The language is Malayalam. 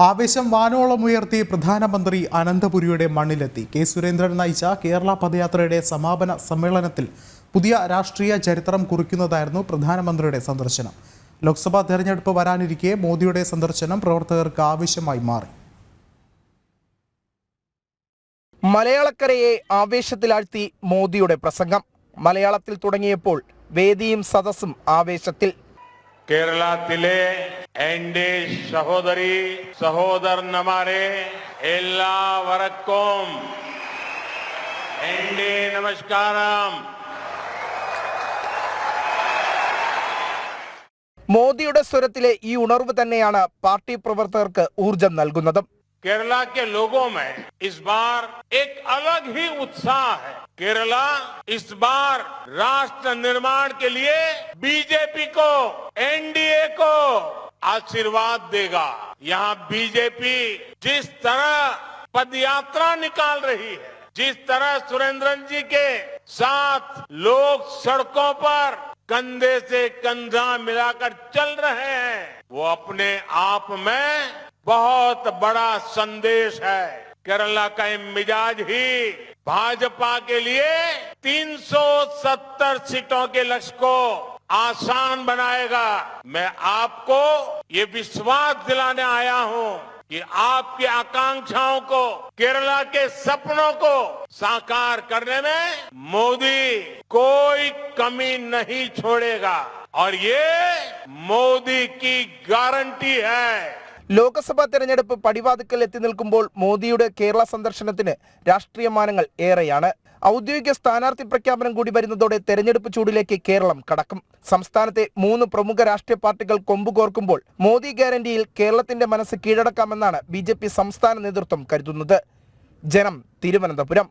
ആവേശം വാനോളം ഉയർത്തി പ്രധാനമന്ത്രി അനന്തപുരിയുടെ മണ്ണിലെത്തി. കെ. സുരേന്ദ്രൻ നയിച്ച കേരള പദയാത്രയുടെ സമാപന സമ്മേളനത്തിൽ പുതിയ രാഷ്ട്രീയ ചരിത്രം കുറിക്കുന്നതായിരുന്നു പ്രധാനമന്ത്രിയുടെ സന്ദർശനം. ലോക്സഭാ തെരഞ്ഞെടുപ്പ് വരാനിരിക്കെ മോദിയുടെ സന്ദർശനം പ്രവർത്തകർക്ക് ആവശ്യമായി മാറി. മലയാളക്കരയെ ആവേശത്തിലാഴ്ത്തി മോദിയുടെ പ്രസംഗം. മലയാളത്തിൽ തുടങ്ങിയപ്പോൾ വേദിയും സദസ്സും ആവേശത്തിൽ. കേരളത്തിലെ എൻ്റെ സഹോദരി സഹോദരന്മാരെ എല്ലാവർക്കും എൻ്റെ നമസ്കാരം മോദിയുടെ സ്വരത്തിലെ ഈ ഉണർവ് തന്നെയാണ് പാർട്ടി പ്രവർത്തകർക്ക് ഊർജം നൽകുന്നതും केरला के लोगों में इस बार एक अलग ही उत्साह है केरला इस बार राष्ट्र निर्माण के लिए बीजेपी को, एनडीए को आशीर्वाद देगा। यहाँ बीजेपी जिस तरह पदयात्रा निकाल रही है, जिस तरह सुरेंद्रन जी के साथ लोग सड़कों पर कंधे से कंधा मिलाकर चल रहे हैं, वो अपने आप में बहुत बड़ा संदेश है। केरला का ये मिजाज ही भाजपा के लिए 370 सीटों के लक्ष्य को आसान बनाएगा। मैं आपको ये विश्वास दिलाने आया हूँ कि आपकी आकांक्षाओं को, केरला के सपनों को साकार करने में मोदी कोई कमी नहीं छोड़ेगा। और ये मोदी की गारंटी है। ലോക്സഭാ തെരഞ്ഞെടുപ്പ് പടിവാതിക്കൽ എത്തി നിൽക്കുമ്പോൾ മോദിയുടെ കേരള സന്ദർശനത്തിന് രാഷ്ട്രീയ മാനങ്ങൾ ഏറെയാണ്. ഔദ്യോഗിക സ്ഥാനാർത്ഥി പ്രഖ്യാപനം കൂടി വരുന്നതോടെ തെരഞ്ഞെടുപ്പ് ചൂടിലേക്ക് കേരളം കടക്കും. സംസ്ഥാനത്തെ മൂന്ന് പ്രമുഖ രാഷ്ട്രീയ പാർട്ടികൾ കൊമ്പുകോർക്കുമ്പോൾ മോദി ഗ്യാരണ്ടിയിൽ കേരളത്തിന്റെ മനസ്സ് കീഴടക്കാമെന്നാണ് ബി സംസ്ഥാന നേതൃത്വം കരുതുന്നത്. ജനം തിരുവനന്തപുരം.